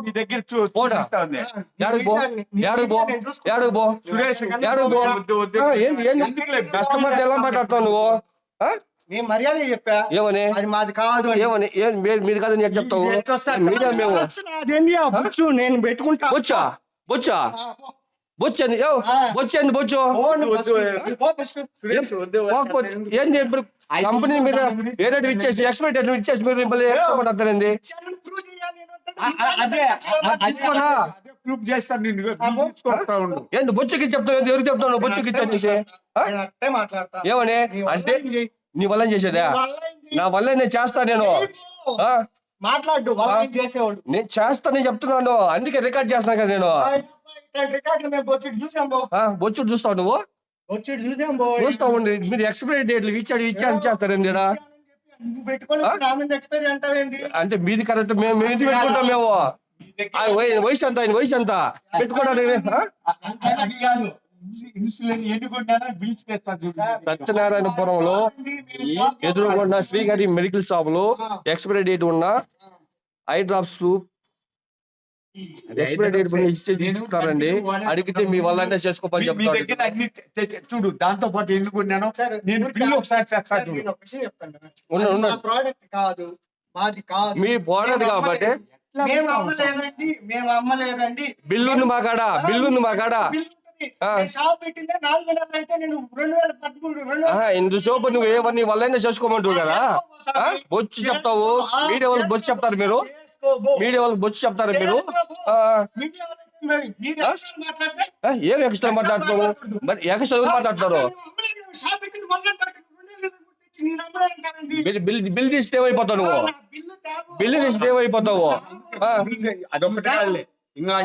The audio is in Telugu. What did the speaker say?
మీ దగ్గర? కస్టమర్ ఎలా మాట్లాడుతావు నువ్వు? ఆ? మేము మర్యాద చెప్పా. ఏమని? అది మాది కాదు. ఏమని? మీది కాదని ఎట్లా చెప్తావు? మీదే మేము? అదేంది బుచ్చు నేను పెట్టుకుంటా. బొచ్చా? బొచ్చా? బొచ్చంది బొచ్చంది బొచ్చు ఏంది? ఇప్పుడు కంపెనీ మీరు ఏ రేటు ఇచ్చేసి ఎక్స్పైర్ డేట్ ఇచ్చేసి మీరు మళ్ళీ అదే ప్రూఫ్ చేస్తాను నేను ఉండు. ఏంది బొచ్చుకి చెప్తావు ఏంది ఎవరికి చెప్తావు బొచ్చుకి మాట్లాడతా. ఏమని? అంటే? నీ వల్ల చేసేదా? నీ వల్ల నేను చేస్తా నేను. ఆ? మాట్లాడు చేసేవాడు? నేను చేస్తా నేను చెప్తున్నాను. అందుకే రికార్డ్ చేస్తున్నా కదా నేను. ఇట్లాంటి రికార్డులు మేము వచ్చి చూసాం బాబు ఆ, బొచ్చు చూస్తావు నువ్వు? వచ్చి చూసాం బాబు చూస్తా ఉండి. మీరు ఎక్స్పైరీ డేట్లు ఇచ్చాడు ఇచ్చాడు ఇచ్చేస్తారండి అంటే మీది కరెక్ట్ మేము మేము. పెట్టుకుంటాం మేము వయసు ఎంత ఆయన వయసు ఎంత? పెట్టుకోవడానికి సత్యనారాయణపురంలో ఎదురుకున్న శ్రీగారి మెడికల్ షాప్లో ఎక్స్పైరీ డేట్ ఉన్న ఐ డ్రాప్స్ ఎక్స్పైరీ డేట్ ఉన్న ఇస్తే ఇస్తారండి అడిగితే మీ వల్ల అంటే చేసుకోమని మీ- మీ చెప్తారు దగ్గర అన్ని తె- తె- చూడు దాంతో పాటు సరే, నేను ఊరికే బిల్లు ఒకసారి తెస్తా సరే, చూడు నేను ఒక విషయం చెప్తాను కదా. ఉన్న- అది ఉన్న. మా ప్రోడక్ట్ కాదు మాది కాదు మీ ప్రోడక్ట్ మేము కాబట్టి. మేము అమ్మలేదండి మేము అమ్మలేదండి బిల్లు ఉంది మా కాడ బిల్లు ఉంది మా కాడ బిల్ ఉంటుంది. ఆ. నేను షాప్ పెట్టిందే నాలుగు నెలలు అయితే నేను రెండు వేల పదమూడు రెండు వేల ఆహా, ఇందు సోపు నువ్వు ఏమని వల్ల చేసుకోమంటావు కదా ఆ? బొచ్చు చెప్తావు మీడియా వాళ్ళకి బొచ్చు చెప్తారు మీరు. మీడియా వాళ్ళకి బొచ్చు చెప్తారు మీరు ఏం ఎక్స్ట్రా మాట్లాడుతావు మరి ఎక్స్ట్రా ఎవరు మాట్లాడతారు. బిల్ బిల్ తీసి సేవ్ అయిపోతావు నువ్వు బిల్లు తీసి సేవ్ అయిపోతావు అదొకటి ఇంకా